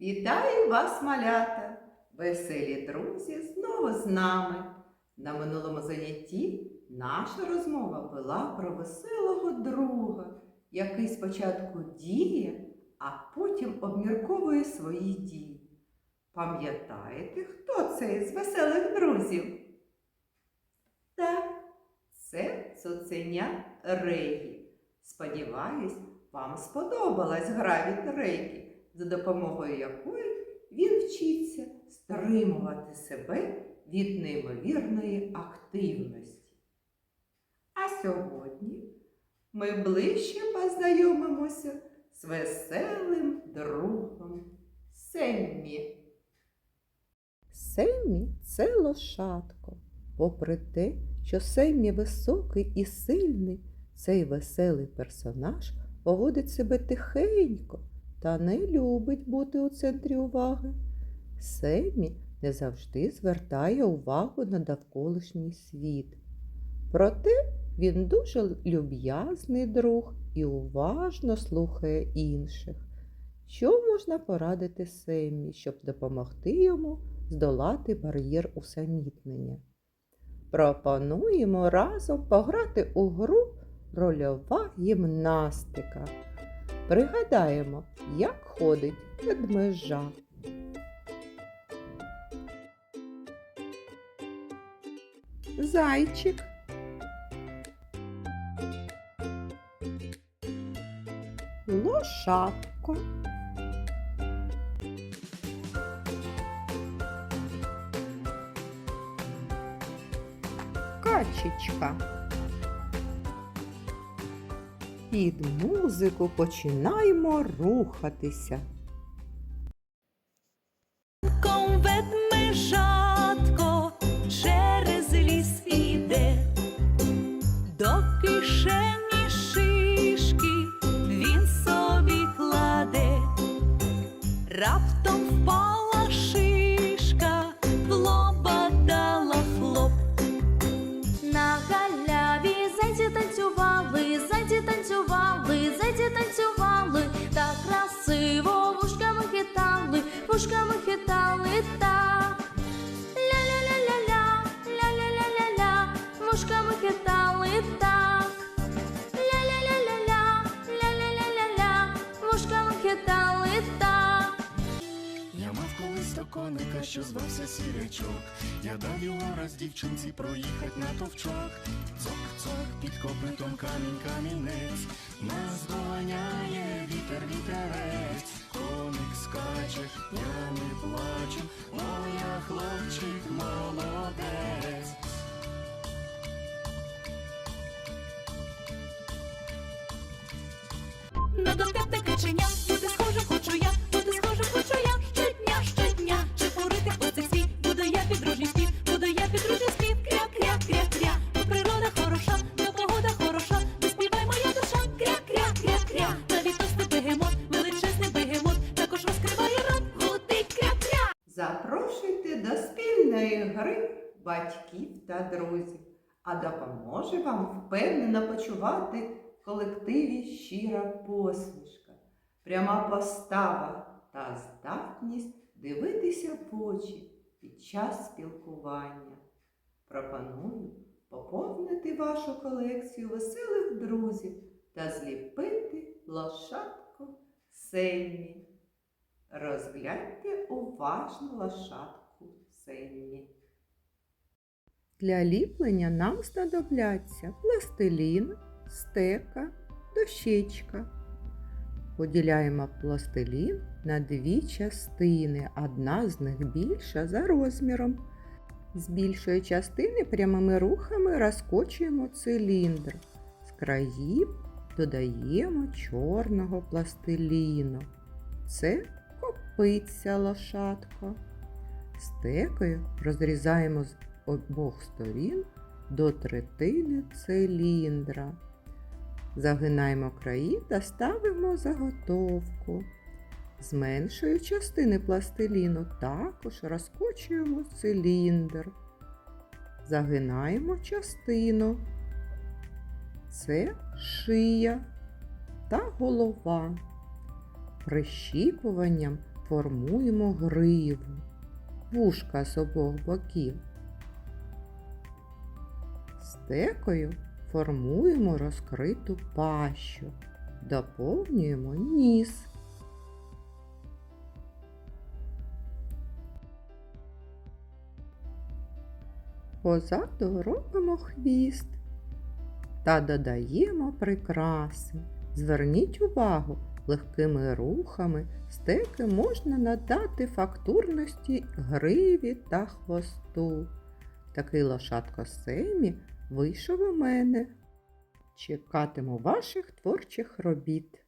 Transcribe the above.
Вітаю вас, малята! Веселі друзі знову з нами. На минулому занятті наша розмова була про веселого друга, який спочатку діє, а потім обмірковує свої дії. Пам'ятаєте, хто це із веселих друзів? Так, це цуценя Регі. Сподіваюсь, вам сподобалась гра від Регі за допомогою якої він вчиться стримувати себе від неймовірної активності. А сьогодні ми ближче познайомимося з веселим другом Семмі. Семмі це лошадко. Попри те, що Семмі високий і сильний, цей веселий персонаж поводить себе тихенько та не любить бути у центрі уваги. Семмі не завжди звертає увагу на довколишній світ. Проте він дуже люб'язний друг і уважно слухає інших. Що можна порадити Семмі, щоб допомогти йому здолати бар'єр усамітнення? Пропонуємо разом пограти у гру рольова гімнастика. Пригадаємо, як ходить ведмежа. Зайчик. Лошадко. Качечка. Під музику починаємо рухатися. Коника, що звався сірячок. Я дав його раз дівчинці проїхать на товчок. Цок-цок під копитом камінь камінець. Нас доганяє вітер вітерець. Коник скаче, я не плачу, моя хлопчик молодець. На доскати каченя, Запрошуйте до спільної гри батьків та друзів, а допоможе вам впевнено почувати в колективі щира посмішка, пряма постава та здатність дивитися в очі під час спілкування. Пропоную поповнити вашу колекцію веселих друзів та зліпити лошадку Семмі. Розгляньте уважно лошадку Семмі. Для ліплення нам знадобляться пластилін, стека, дощечка. Поділяємо пластилін на дві частини, одна з них більша за розміром. З більшої частини прямими рухами розкочуємо циліндр. З країв додаємо чорного пластиліну. Це копиться лошадка. Стекою розрізаємо з обох сторін до третини циліндра. Загинаємо краї та ставимо заготовку. З меншої частини пластиліну також розкочуємо циліндр. Загинаємо частину. Це шия та голова. Прищіпуванням формуємо гриву, вушка з обох боків. Стекою формуємо розкриту пащу, доповнюємо ніс. Позаду робимо хвіст та додаємо прикраси. Зверніть увагу, легкими рухами стеки можна надати фактурності гриві та хвосту. Такий лошадко Семі вийшов у мене. Чекатиму ваших творчих робіт.